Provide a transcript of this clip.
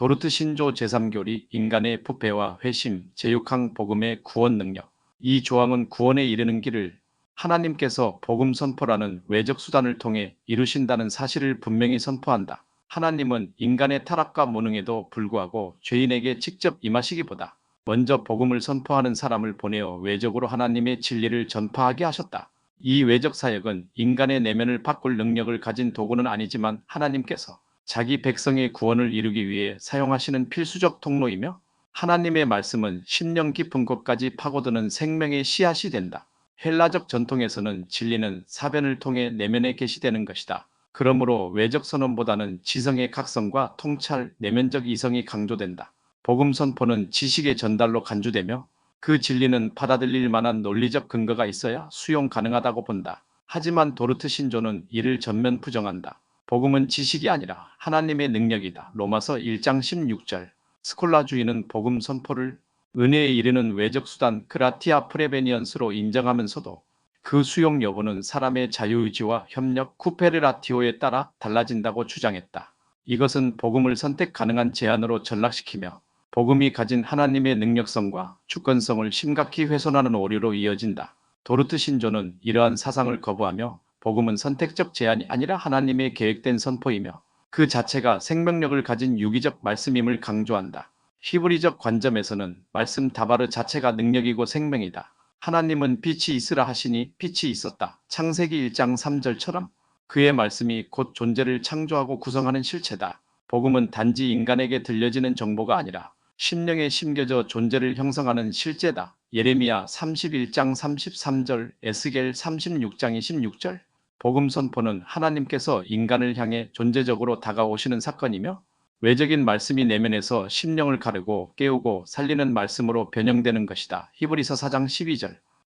도르트 신조 제3교리 인간의 부패와 회심, 제6항 복음의 구원 능력. 이 조항은 구원에 이르는 길을 하나님께서 복음 선포라는 외적 수단을 통해 이루신다는 사실을 분명히 선포한다. 하나님은 인간의 타락과 무능에도 불구하고 죄인에게 직접 임하시기보다 먼저 복음을 선포하는 사람을 보내어 외적으로 하나님의 진리를 전파하게 하셨다. 이 외적 사역은 인간의 내면을 바꿀 능력을 가진 도구는 아니지만 하나님께서 자기 백성의 구원을 이루기 위해 사용하시는 필수적 통로이며 하나님의 말씀은 심령 깊은 곳까지 파고드는 생명의 씨앗이 된다. 헬라적 전통에서는 진리는 사변을 통해 내면에 계시되는 것이다. 그러므로 외적 선언보다는 지성의 각성과 통찰, 내면적 이성이 강조된다. 복음 선포는 지식의 전달로 간주되며 그 진리는 받아들일 만한 논리적 근거가 있어야 수용 가능하다고 본다. 하지만 도르트 신조는 이를 전면 부정한다. 복음은 지식이 아니라 하나님의 능력이다. 로마서 1장 16절. 스콜라주의는 복음 선포를 은혜에 이르는 외적 수단 크라티아 프레베니언스로 인정하면서도 그 수용 여부는 사람의 자유의지와 협력 쿠페르라티오에 따라 달라진다고 주장했다. 이것은 복음을 선택 가능한 제한으로 전락시키며 복음이 가진 하나님의 능력성과 주권성을 심각히 훼손하는 오류로 이어진다. 도르트 신조는 이러한 사상을 거부하며 복음은 선택적 제한이 아니라 하나님의 계획된 선포이며 그 자체가 생명력을 가진 유기적 말씀임을 강조한다. 히브리적 관점에서는 말씀 다바르 자체가 능력이고 생명이다. 하나님은 빛이 있으라 하시니 빛이 있었다. 창세기 1장 3절처럼 그의 말씀이 곧 존재를 창조하고 구성하는 실체다. 복음은 단지 인간에게 들려지는 정보가 아니라 심령에 심겨져 존재를 형성하는 실제다. 예레미야 31장 33절, 에스겔 36장 26절. 복음 선포는 하나님께서 인간을 향해 존재적으로 다가오시는 사건이며 외적인 말씀이 내면에서 심령을 가르고 깨우고 살리는 말씀으로 변형되는 것이다. 히브리서 4장 12절.